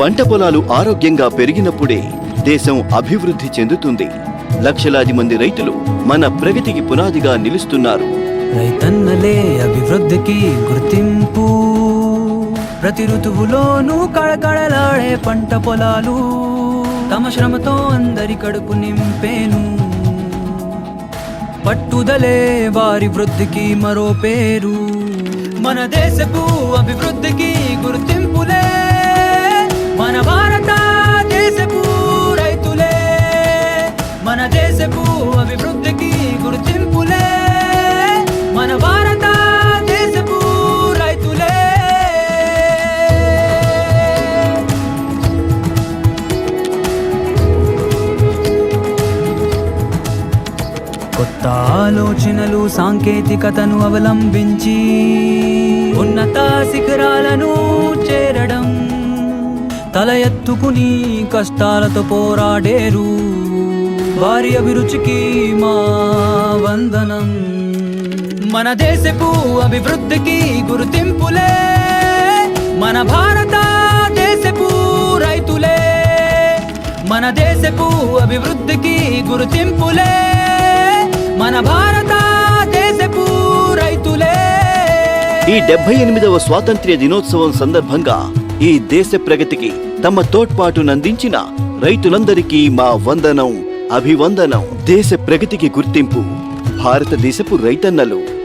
పంట పొలాలు ఆరోగ్యంగా పెరిగినప్పుడే దేశం అభివృద్ధి చెందుతుంది. లక్షలాది మంది రైతులు మన ప్రగతికి పునాదిగా నిలుస్తున్నారు. రైతన్నలే అభివృద్ధికి గుర్తింపు. ప్రతి ఋతువులోనూ కళకళలాడే పంట పొలాలు. తమ శ్రమతో అందరి కడుపు నింపేను. పట్టుదలే వారి వృద్ధికి మరో పేరు. మన దేశపు అభివృద్ధికి కొత్త ఆలోచనలు సాంకేతికతను అవలంబించి ఉన్నత శిఖరాలను చేరడం. తల ఎత్తుకుని కష్టాలతో పోరాడేరు వారి అభిరుచికి మా వందనం. మన దేశపు అభివృద్ధికి గుర్తింపులే మన భారత దేశపు రైతులే. మన దేశపు అభివృద్ధికి గుర్తింపులే. మన భారత దేశపు రైతులే. ఈ డెబ్బై ఎనిమిదవ స్వాతంత్ర్య దినోత్సవం సందర్భంగా ఈ దేశ ప్రగతికి తమ తోడ్పాటునందించిన రైతులందరికీ మా వందనం అభివందనం. దేశ ప్రగతికి గుర్తింపు. భారతదేశపు రైతన్నలు